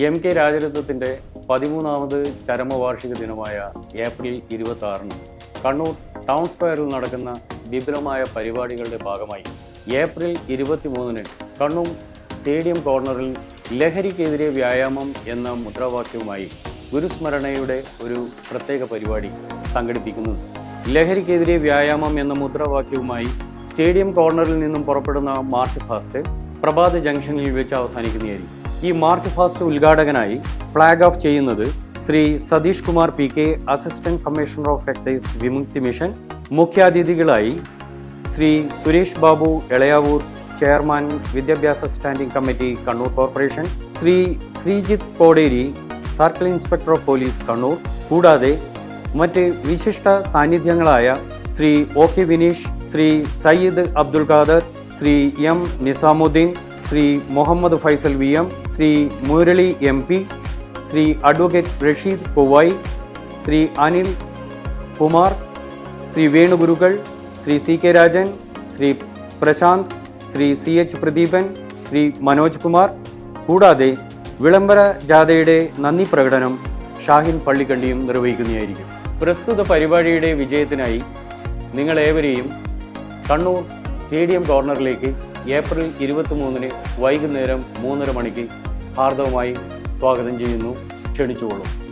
M K രാജരത്നത്തിന്റെ പതിമൂന്നാമത് ചരമവാർഷിക ദിനമായ April ഇരുപത്തി ആറിന് കണ്ണൂർ ടൗൺ സ്ക്വയറിൽ നടക്കുന്ന വിപുലമായ പരിപാടികളുടെ ഭാഗമായി ഏപ്രിൽ ഇരുപത്തിമൂന്നിന് കണ്ണൂർ സ്റ്റേഡിയം കോർണറിൽ ലഹരിക്കെതിരെ വ്യായാമം എന്ന മുദ്രാവാക്യവുമായി ഗുരുസ്മരണയുടെ ഒരു പ്രത്യേക പരിപാടി സംഘടിപ്പിക്കുന്നത് ലഹരിക്കെതിരെ വ്യായാമം എന്ന മുദ്രാവാക്യവുമായി സ്റ്റേഡിയം കോർണറിൽ നിന്നും പുറപ്പെടുന്ന മാർച്ച് ഫാസ്റ്റ് പ്രഭാത ജംഗ്ഷനിൽ വെച്ച് അവസാനിക്കുന്നതായിരിക്കും. ഈ മാർച്ച് ഫാസ്റ്റ് ഉദ്ഘാടകനായി ഫ്ലാഗ് ഓഫ് ചെയ്യുന്നത് Shri Satish Kumar P K assistant commissioner of excise Vimukthi mission മുഖ്യാതിഥികളായി Shri Suresh Babu Elayavoor chairman വിദ്യാഭ്യാസ standing committee Kannur corporation Shri Sreejith Koderi circle inspector of police Kannur കൂടാതെ മറ്റ് വിശിഷ്ട സാന്നിധ്യങ്ങളായ Shri O K Vineesh Shri Sayyid Abdul Khader Shri M Nizamuddin Shri Muhammad Faisal V M Shri Murali M P Shri advocate Rasheed Povayi Shri Anil Kumar Shri Venugurukkal Shri C K Rajan Shri Prashanth Shri C H Pradeepan Shri Manoj Kumar. കൂടാതെ വിളംബര ജാഥയുടെ നന്ദി പ്രകടനം ഷാഹിൻ പള്ളിക്കണ്ടിയും നിർവഹിക്കുന്നതായിരിക്കും. പ്രസ്തുത പരിപാടിയുടെ വിജയത്തിനായി നിങ്ങളേവരെയും കണ്ണൂർ സ്റ്റേഡിയം കോർണറിലേക്ക് ഏപ്രിൽ ഇരുപത്തി മൂന്നിന് വൈകുന്നേരം മൂന്നര മണിക്ക് ഹാർദവമായി സ്വാഗതം ചെയ്യുന്നു. ക്ഷണിച്ചുകൊള്ളും.